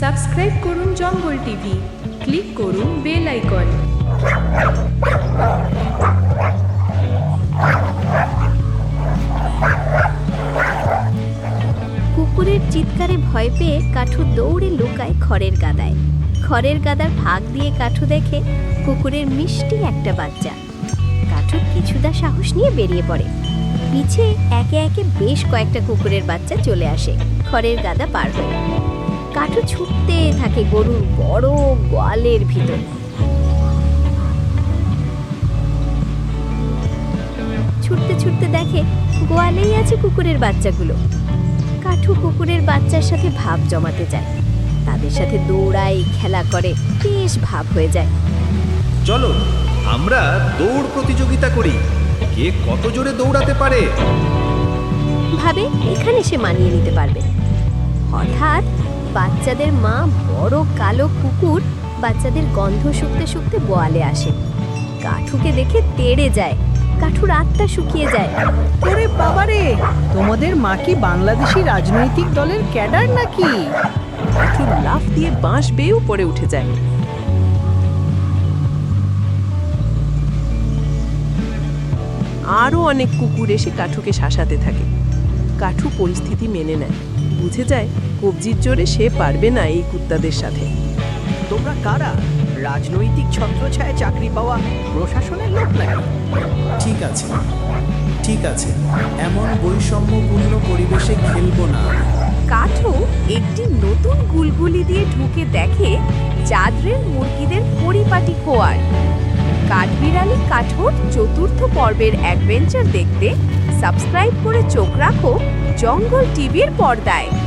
Subscribe করুন jungle TV, click করুন bell icon. কুকুরের চিৎকারে ভয় পেয়ে কাঠু দৌড়ে লুকায় খড়ের গাদায়। খড়ের গাদার ফাঁক দিয়ে কাঠু দেখে কুকুরের মিষ্টি একটা বাচ্চা। কাঠু কিছুটা সাহস নিয়ে বেরিয়ে পড়ে। পিছে একে একে বেশ কয়েকটা কুকুরের বাচ্চা চলে আসে। খড়ের গাদা পার হয়ে। কাঠু ছুটতে থাকে গরুর বড় গোয়ালের ভিতর। ছুটতে ছুটতে দেখে গোয়ালেই আছে কুকুরের বাচ্চাগুলো। কাঠু কুকুরের বাচ্চার সাথে ভাব জমাতে যায়। তাদের সাথে দৌড়ায় খেলা করে বেশ ভাব হয়ে যায়। চলো আমরা দৌড় প্রতিযোগিতা করি। কে কত জোরে দৌড়াতে পারে? ভাবে এখানে সে মানিয়ে নিতে পারবে। হঠাৎ বাচ্চাদের মা বড় কালো কুকুর বাচ্চাদের গন্ধ শুকতে শুকতে বোয়ালে আসে। কাঠুকে দেখে তেড়ে যায়। কাঠুর আত্মা শুকিয়ে যায়। ওরে বাবারে, তোমাদের মা কি বাংলাদেশি রাজনৈতিক দলের ক্যাডার নাকি? কাঠু লাফ দিয়ে বাঁশ বেয়ে উপরে উঠে যায়। আরও অনেক কুকুর এসে কাঠুকে শাসাতে থাকে। কাঠু পরিস্থিতি মেনে নেয়। বুঝে যায় কবজির জোরে সে পারবে না এই কুত্তাদের সাথে। তোমরা কারা? রাজনৈতিক ছত্রছায়া চাকরি পাওয়া প্রশাসনের লোক নাকি? ঠিক আছে ঠিক আছে এমন বৈষম্যপূর্ণ পরিবেশে খেলব না কাঠু একটি নতুন গুলগুলি দিয়ে ঢুকে দেখে চাঁদরের মুরগিদের পরিপাটি খোয়ার কাঠবিড়ালি কাঠোর চতুর্থ পর্বের অ্যাডভেঞ্চার দেখতে সাবস্ক্রাইব করে চোখ রাখো জঙ্গল টিভির পর্দায়।